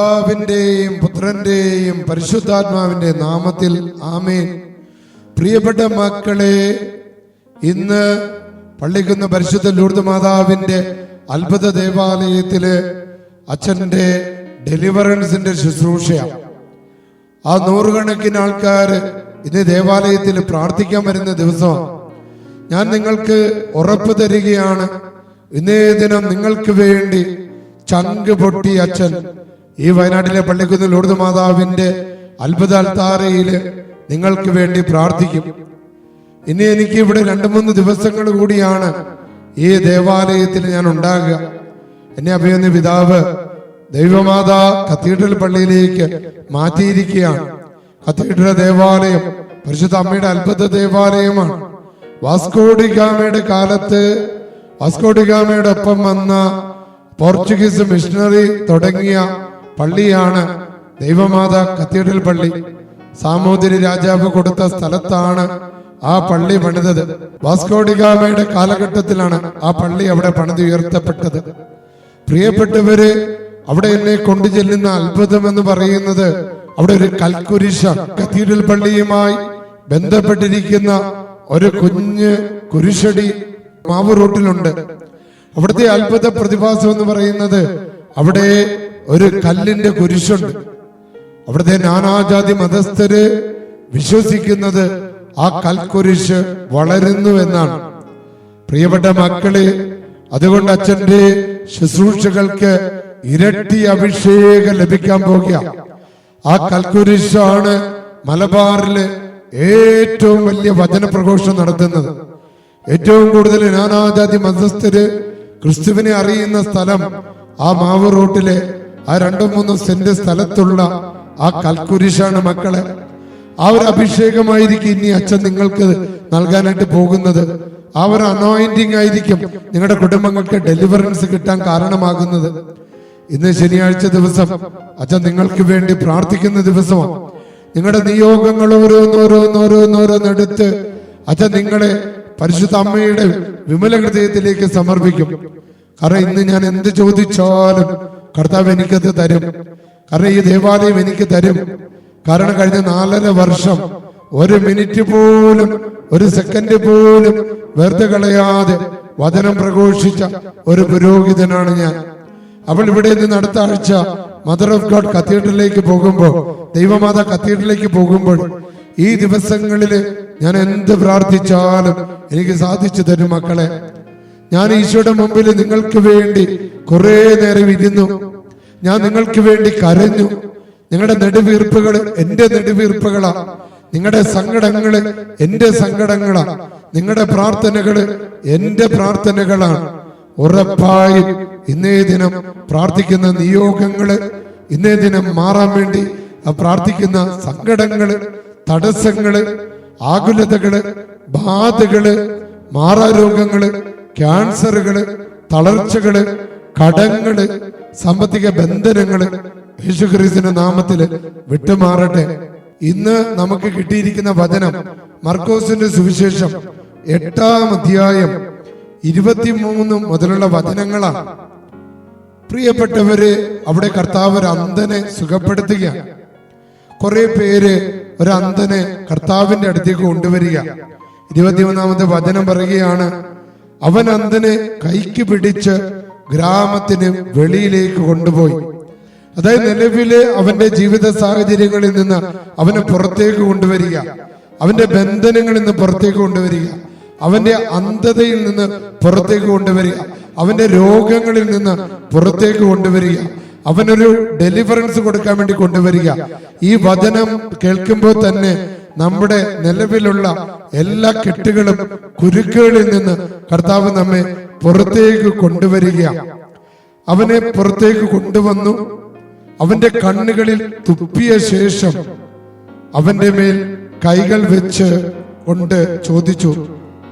പിതാവിന്റെയും പുത്രന്റെയും പരിശുദ്ധാത്മാവിന്റെ നാമത്തിൽ ആമേൻ. പ്രിയപ്പെട്ട മക്കളെ ഇന്ന് പള്ളിക്കുന്ന പരിശുദ്ധ ലൂർദ് മാതാവിന്റെ അത്ഭുത ദേവാലയത്തിൽ അച്ഛന്റെ ഡെലിവറൻസിന്റെ ശുശ്രൂഷയാണ് ആ നൂറുകണക്കിന് ആൾക്കാർ ഇന്ന് ദേവാലയത്തിൽ പ്രാർത്ഥിക്കാൻ വരുന്ന ദിവസമാണ് ഞാൻ നിങ്ങൾക്ക് ഉറപ്പ് തരികയാണ്. ഇന്നേ ദിനം നിങ്ങൾക്ക് വേണ്ടി ചങ്ക് പൊട്ടി അച്ഛൻ ഈ വയനാട്ടിലെ പള്ളിക്കുന്ന് ലൂർദ് മാതാവിന്റെ അത്ഭുത നിങ്ങൾക്ക് വേണ്ടി പ്രാർത്ഥിക്കും. ഇനി എനിക്ക് ഇവിടെ രണ്ടു മൂന്ന് ദിവസങ്ങൾ കൂടിയാണ് ഈ ദേവാലയത്തിൽ ഞാൻ ഉണ്ടാകുക. എന്നെ അഭിയുന്ന പിതാവ് ദൈവമാതാ കത്തീഡ്രൽ പള്ളിയിലേക്ക് മാറ്റിയിരിക്കുകയാണ്. കത്തീഡ്രൽ ദേവാലയം പരിശുദ്ധ അമ്മയുടെ അത്ഭുത ദേവാലയമാണ്. വാസ്കോഡിഗാമയുടെ കാലത്ത് വാസ്കോഡിഗാമയുടെ ഒപ്പം വന്ന പോർച്ചുഗീസ് മിഷണറി തുടങ്ങിയ പള്ളിയാണ്. ദൈവമാതാ കത്തീഡ്രൽ പള്ളി. സാമൂതിരി രാജാവ് കൊടുത്ത സ്ഥലത്താണ് ആ പള്ളി പണിതത്. വാസ്കോഡിഗാമയുടെ കാലഘട്ടത്തിലാണ് ആ പള്ളി അവിടെ പണിതുയർത്തപ്പെട്ടത് പ്രിയപ്പെട്ടവര് അവിടെ എന്നെ കൊണ്ടു ചെല്ലുന്ന അത്ഭുതം എന്ന് പറയുന്നത് അവിടെ ഒരു കൽക്കുരിശ കത്തീഡ്രൽ പള്ളിയുമായി ബന്ധപ്പെട്ടിരിക്കുന്ന ഒരു കുഞ്ഞ് കുരിശടി മാവ് റൂട്ടിലുണ്ട്. അവിടുത്തെ അത്ഭുത പ്രതിഭാസം എന്ന് പറയുന്നത് അവിടെ ഒരു കല്ലിന്റെ കുരിശുണ്ട്. അവിടുത്തെ നാനാജാതി മതസ്ഥര് വിശ്വസിക്കുന്നത് ആ കൽക്കുരിശ് വളരുന്നു എന്നാണ്. പ്രിയപ്പെട്ട മക്കളെ അതുകൊണ്ട് അച്ഛന്റെ ശുശ്രൂഷകൾക്ക് ഇരട്ടി അഭിഷേകം ലഭിക്കാൻ പോകുക. ആ കൽക്കുരിശാണ് മലബാറിൽ ഏറ്റവും വലിയ വചന പ്രഘോഷം നടത്തുന്നത്. ഏറ്റവും കൂടുതൽ നാനാജാതി മതസ്ഥര് ക്രിസ്തുവിനെ അറിയുന്ന സ്ഥലം ആ മാവ് റോട്ടിലെ ആ രണ്ടോ മൂന്നോ സെന്റ് സ്ഥലത്തുള്ള ആ കൽക്കുരിശാണ് മക്കളെ. ആ ഒരു അഭിഷേകമായിരിക്കും ഇനി അച്ഛൻ നിങ്ങൾക്ക് നൽകാനായിട്ട് പോകുന്നത്. ആ ഒരു അനോയിന്റിങ് ആയിരിക്കും നിങ്ങളുടെ കുടുംബങ്ങൾക്ക് ഡെലിവറൻസ് കിട്ടാൻ കാരണമാകുന്നത്. ഇന്ന് ശനിയാഴ്ച ദിവസം അച്ഛൻ നിങ്ങൾക്ക് വേണ്ടി പ്രാർത്ഥിക്കുന്ന ദിവസമാണ്. നിങ്ങളുടെ നിയോഗങ്ങൾ ഓരോന്നോരോന്നോരോന്നോരോന്നെടുത്ത് അച്ഛൻ നിങ്ങളെ പരിശുദ്ധ അമ്മയുടെ വിമല ഹൃദയത്തിലേക്ക് സമർപ്പിക്കും. കാരണം ഇന്ന് ഞാൻ എന്ത് ചോദിച്ചാലും കർത്താവ് എനിക്കത് തരും. കാരണം ഈ ദേവാലയം എനിക്ക് തരും. കാരണം കഴിഞ്ഞ നാലര വർഷം ഒരു മിനിറ്റ് പോലും ഒരു സെക്കൻഡ് പോലും വെറുതെ കളയാതെ വചനം പ്രഘോഷിച്ച ഒരു പുരോഹിതനാണ് ഞാൻ. അവൾ ഇവിടെ നിന്ന് അടുത്ത ആഴ്ച മദർ ഓഫ് ഗോഡ് കത്തീഡ്രലിലേക്ക് പോകുമ്പോൾ ദൈവമാത കത്തീഡ്രലിലേക്ക് പോകുമ്പോൾ ഈ ദിവസങ്ങളിൽ ഞാൻ എന്ത് പ്രാർത്ഥിച്ചാലും എനിക്ക് സാധിച്ചു തരും മക്കളെ. ഞാൻ ഈശോയുടെ മുമ്പിൽ നിങ്ങൾക്ക് വേണ്ടി കുറെ നേരം ഇരുന്നു. ഞാൻ നിങ്ങൾക്ക് വേണ്ടി കരഞ്ഞു. നിങ്ങളുടെ നെടുവീർപ്പുകൾ എന്റെ നെടുവീർപ്പുകളാ. നിങ്ങളുടെ സങ്കടങ്ങൾ എന്റെ സങ്കടങ്ങളാ. നിങ്ങളുടെ പ്രാർത്ഥനകൾ എന്റെ പ്രാർത്ഥനകളാണ്. ഉറപ്പായും ഇന്നേ ദിനം പ്രാർത്ഥിക്കുന്ന നിയോഗങ്ങൾ ഇന്നേ ദിനം മാറാൻ വേണ്ടി പ്രാർത്ഥിക്കുന്ന സങ്കടങ്ങൾ തടസ്സങ്ങൾ ആകുലതകൾ ബാധകൾ മാറാരോഗങ്ങൾ ക്യാൻസറുകൾ തളർച്ചകൾ കടങ്ങൾ സാമ്പത്തിക ബന്ധനങ്ങൾ യേശുക്രിസ്തുവിന്റെ നാമത്തിൽ വിട്ടുമാറട്ടെ. ഇന്ന് നമുക്ക് കിട്ടിയിരിക്കുന്ന വചനം മർക്കോസിന്റെ സുവിശേഷം എട്ടാം അധ്യായം ഇരുപത്തിമൂന്ന് മുതലുള്ള വചനങ്ങളാണ്. പ്രിയപ്പെട്ടവര് അവിടെ കർത്താവ് ഒരു അന്ധനെ സുഖപ്പെടുത്തുക. കുറെ പേര് ഒരു അന്ധനെ കർത്താവിന്റെ അടുത്തേക്ക് കൊണ്ടുവരിക. ഇരുപത്തിമൂന്നാമത്തെ വചനം പറയുകയാണ് അവൻ അന്ധനെ കൈക്ക് പിടിച്ച് ഗ്രാമത്തിന് വെളിയിലേക്ക് കൊണ്ടുപോയി. അതായത് നിലവിലെ അവന്റെ ജീവിത സാഹചര്യങ്ങളിൽ നിന്ന് അവനെ പുറത്തേക്ക് കൊണ്ടുവരിക. അവന്റെ ബന്ധനങ്ങളിൽ നിന്ന് പുറത്തേക്ക് കൊണ്ടുവരിക. അവന്റെ അന്ധതയിൽ നിന്ന് പുറത്തേക്ക് കൊണ്ടുവരിക. അവന്റെ രോഗങ്ങളിൽ നിന്ന് പുറത്തേക്ക് കൊണ്ടുവരിക. അവനൊരു ഡെലിവറൻസ് കൊടുക്കാൻ വേണ്ടി കൊണ്ടുവരിക. ഈ വചനം കേൾക്കുമ്പോൾ തന്നെ നമ്മുടെ നിലവിലുള്ള എല്ലാ കെട്ടുകളും കുരുക്കുകളിൽ നിന്ന് കർത്താവ് നമ്മെ പുറത്തേക്ക് കൊണ്ടുവരിക. അവനെ പുറത്തേക്ക് കൊണ്ടുവന്നു. അവന്റെ കണ്ണുകളിൽ തുപ്പിയ ശേഷം അവന്റെ മേൽ കൈകൾ വെച്ച് കൊണ്ട് ചോദിച്ചു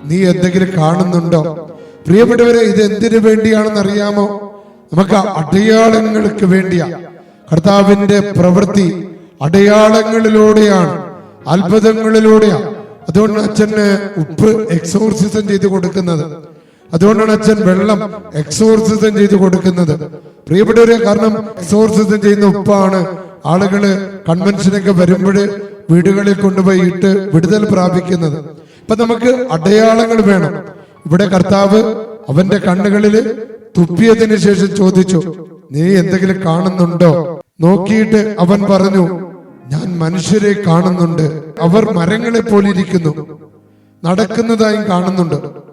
നീ എന്തെങ്കിലും കാണുന്നുണ്ടോ? പ്രിയപ്പെട്ടവരെ ഇത് എന്തിനു വേണ്ടിയാണെന്ന് അറിയാമോ? നമുക്ക് അടയാളങ്ങൾക്ക് വേണ്ടിയാ. കർത്താവിന്റെ പ്രവൃത്തി അടയാളങ്ങളിലൂടെയാണ് അത്ഭുതങ്ങളിലൂടെയാണ് അതുകൊണ്ട് അച്ഛന് ഉപ്പ് എക്സോർസിസം ചെയ്ത് കൊടുക്കുന്നത്. അതുകൊണ്ടാണ് അച്ഛൻ വെള്ളം എക്സോർസിസം ചെയ്ത് കൊടുക്കുന്നത്. പ്രിയപ്പെട്ടവരെ കാരണം എക്സോർസിസം ചെയ്യുന്ന ഉപ്പാണ്. ആളുകൾ കൺവെൻഷനൊക്കെ വരുമ്പോൾ വീടുകളിൽ കൊണ്ടുപോയി ഇട്ട് വിടുതൽ പ്രാപിക്കുന്നത്. ഇപ്പൊ നമുക്ക് അടയാളങ്ങൾ വേണം. ഇവിടെ കർത്താവ് അവന്റെ കണ്ണുകളിൽ തുപ്പിയതിനു ശേഷം ചോദിച്ചു നീ എന്തെങ്കിലും കാണുന്നുണ്ടോ? നോക്കിയിട്ട് അവൻ പറഞ്ഞു ഞാൻ മനുഷ്യരെ കാണുന്നുണ്ട്. അവർ മരങ്ങളെ പോലെ ഇരിക്കുന്നു. നടക്കുന്നതായും കാണുന്നുണ്ട്.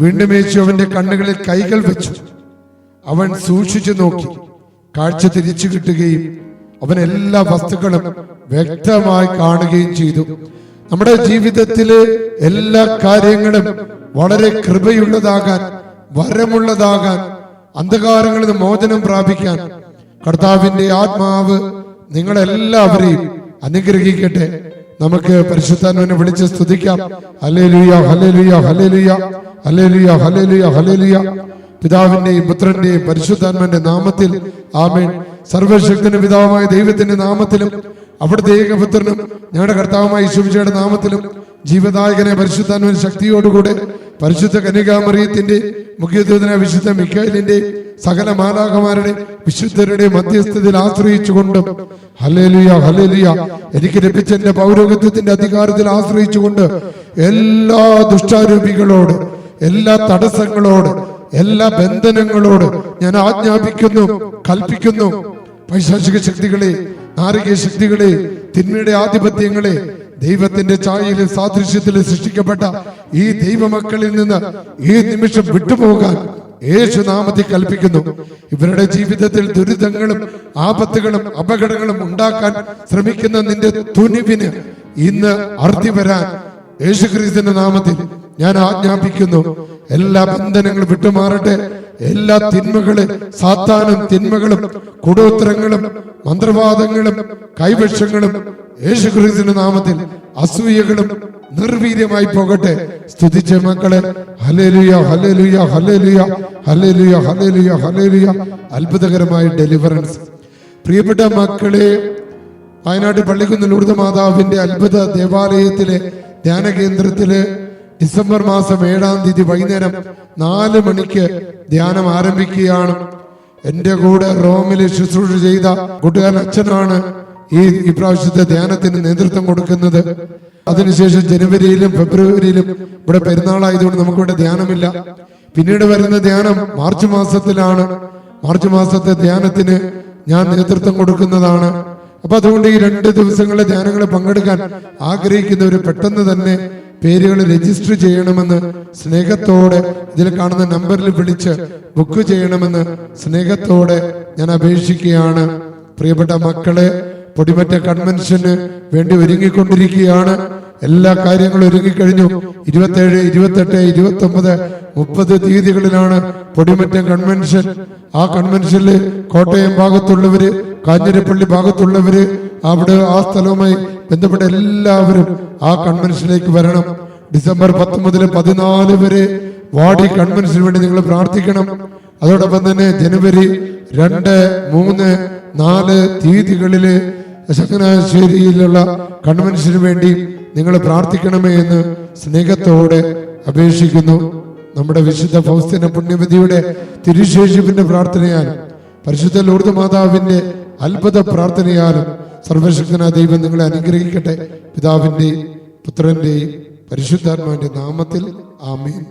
വീണ്ടും യേശു അവന്റെ കണ്ണുകളിൽ കൈകൾ വെച്ചു. അവൻ സൂക്ഷിച്ചു നോക്കി. കാഴ്ച തിരിച്ചു കിട്ടുകയും അവൻ എല്ലാ വസ്തുക്കളും വ്യക്തമായി കാണുകയും ചെയ്തു. നമ്മുടെ ജീവിതത്തിലെ എല്ലാ കാര്യങ്ങളും വളരെ കൃപയുള്ളതാകാൻ വരമുള്ളതാകാൻ അന്ധകാരങ്ങളിൽ നിന്ന് മോചനം പ്രാപിക്കാൻ കർത്താവിന്റെ ആത്മാവ് നിങ്ങളെല്ലാവരെയും അനുഗ്രഹിക്കട്ടെ. നമുക്ക് പരിശുദ്ധാത്മനെ വിളിച്ച് സ്തുതിക്കാം. ഹലേ ലുയ ഹലേ ഹല്ലേലൂയ ഹലേ ഹല്ലേലൂയ. ഹല്ലേലൂയ ഹലേലിയ ഹലേലിയ പിതാവിന്റെയും പുത്രന്റെയും പരിശുദ്ധാത്മന്റെ നാമത്തിൽ ആമേൻ. സർവശക്തനും പിതാവുമായ ദൈവത്തിന്റെ നാമത്തിലും അവിടുത്തെ ഏകപുത്രനും ഞങ്ങളുടെ കർത്താവുമായ ശുഭിച്ചയുടെ നാമത്തിലും ജീവദായകനെ പരിശുദ്ധാത്മൻ ശക്തിയോടുകൂടെ പരിശുദ്ധ കനികാമറിയത്തിന്റെ മുഖ്യദൂതന വിശുദ്ധ മിക്കായിലിന്റെ സകല മാലാകമാരുടെ വിശുദ്ധരുടെ മധ്യസ്ഥതയിൽ ആശ്രയിച്ചുകൊണ്ടും ഹലേലിയ ഹലേലിയ എനിക്ക് ലഭിച്ച എന്റെ പൗരോഗത്വത്തിന്റെ അധികാരത്തിൽ ആശ്രയിച്ചുകൊണ്ട് എല്ലാ ദുഷ്ടാരൂപികളോട് എല്ലാ തടസ്സങ്ങളോട് എല്ലാ ബന്ധനങ്ങളോട് ഞാൻ ആജ്ഞാപിക്കുന്നു കൽപ്പിക്കുന്നു. പൈശാചിക ശക്തികളെ നാരിക ശക്തികളെ തിന്മയുടെ ആധിപത്യങ്ങളെ ദൈവത്തിന്റെ ചായയിലും സാദൃശ്യത്തിലും സൃഷ്ടിക്കപ്പെട്ട ഈ ദൈവമക്കളിൽ നിന്ന് ഈ നിമിഷം വിട്ടുപോകാൻ യേശു നാമത്തിൽ കൽപ്പിക്കുന്നു. ഇവരുടെ ജീവിതത്തിൽ ദുരിതങ്ങളും ആപത്തുകളും അപകടങ്ങളും ഉണ്ടാക്കാൻ ശ്രമിക്കുന്ന നിന്റെ തുനിവിന് ഇന്ന് അർത്തി വരാൻ യേശുക്രിസ്തുവിന്റെ നാമത്തിൽ ഞാൻ ആജ്ഞാപിക്കുന്നു എല്ലാ ബന്ധനങ്ങളും വിട്ടുമാറട്ടെ. എല്ലാ തിന്മകൾ സാത്താനും തിന്മകളും കൂടോത്രങ്ങളും മന്ത്രവാദങ്ങളും കൈവശങ്ങളും യേശുക്രിസ്തുവിന്റെ നാമത്തിൽ അസൂയകളും നിർവീര്യമായി പോകട്ടെ. സ്തുതിച്ച മക്കളെ hallelujah hallelujah hallelujah hallelujah hallelujah hallelujah അത്ഭുതകരമായ ഡെലിവറൻസ് പ്രിയപ്പെട്ട മക്കളെ വയനാട് പള്ളിക്കുന്ന് ലൂർദ് മാതാവിന്റെ അത്ഭുത ദേവാലയത്തിലെ ധ്യാന കേന്ദ്രത്തിൽ ഡിസംബർ മാസം ഏഴാം തീയതി വൈകുന്നേരം നാല് മണിക്ക് ധ്യാനം ആരംഭിക്കുകയാണ്. എന്റെ കൂടെ റോമിൽ ശുശ്രൂഷ ചെയ്ത കൂട്ടുകാരൻ അച്ഛനാണ് ഈ ഇപ്രാവശ്യത്തെ പ്രാവശ്യത്തെ ധ്യാനത്തിന് നേതൃത്വം കൊടുക്കുന്നത്. അതിനുശേഷം ജനുവരിയിലും ഫെബ്രുവരിയിലും ഇവിടെ പെരുന്നാളായതുകൊണ്ട് നമുക്കിവിടെ ധ്യാനമില്ല. പിന്നീട് വരുന്ന ധ്യാനം മാർച്ച് മാസത്തിലാണ്. മാർച്ച് മാസത്തെ ധ്യാനത്തിന് ഞാൻ നേതൃത്വം കൊടുക്കുന്നതാണ്. അപ്പൊ അതുകൊണ്ട് ഈ രണ്ട് ദിവസങ്ങളിലെ ധ്യാനങ്ങളെ പങ്കെടുക്കാൻ ആഗ്രഹിക്കുന്നവർ പെട്ടെന്ന് തന്നെ പേരുകൾ രജിസ്റ്റർ ചെയ്യണമെന്ന് സ്നേഹത്തോടെ ഇതിൽ കാണുന്ന നമ്പറിൽ വിളിച്ച് ബുക്ക് ചെയ്യണമെന്ന് സ്നേഹത്തോടെ ഞാൻ അപേക്ഷിക്കുകയാണ്. പ്രിയപ്പെട്ട മക്കളെ പൊടിമറ്റ കൺവെൻഷന് വേണ്ടി ഒരുങ്ങിക്കൊണ്ടിരിക്കുകയാണ്. എല്ലാ കാര്യങ്ങളും ഒരുങ്ങിക്കഴിഞ്ഞു. ഇരുപത്തേഴ് ഇരുപത്തെട്ട് ഇരുപത്തി ഒമ്പത് മുപ്പത് തീയതികളിലാണ് പൊടിമറ്റം കൺവെൻഷൻ ആ കൺവെൻഷനിൽ കോട്ടയം ഭാഗത്തുള്ളവര് കാഞ്ഞിരപ്പള്ളി ഭാഗത്തുള്ളവര് അവിടെ ആ സ്ഥലവുമായി ബന്ധപ്പെട്ട എല്ലാവരും ആ കൺവെൻഷനിലേക്ക് വരണം. ഡിസംബർ പത്ത് മുതൽ പതിനാല് വരെ വാടി കൺവെൻഷന് വേണ്ടി നിങ്ങൾ പ്രാർത്ഥിക്കണം. അതോടൊപ്പം തന്നെ ജനുവരി രണ്ട് മൂന്ന് നാല് തീയതികളിൽ ചങ്ങനാശ്ശേരിയിലുള്ള കൺവെൻഷന് വേണ്ടി നിങ്ങൾ പ്രാർത്ഥിക്കണമേ എന്ന് സ്നേഹത്തോടെ അപേക്ഷിക്കുന്നു. നമ്മുടെ വിശുദ്ധ ഫൗസ്തിന പുണ്യവതിയുടെ തിരുശേഷിപ്പിന്റെ പ്രാർത്ഥനയാൽ പരിശുദ്ധ ലൂർദ് മാതാവിന്റെ അത്ഭുത പ്രാർത്ഥനയാലും സർവശക്തനായ ദൈവം നിങ്ങളെ അനുഗ്രഹിക്കട്ടെ. പിതാവിന്റെ പുത്രന്റെയും പരിശുദ്ധാത്മാവിന്റെ നാമത്തിൽ ആമീൻ.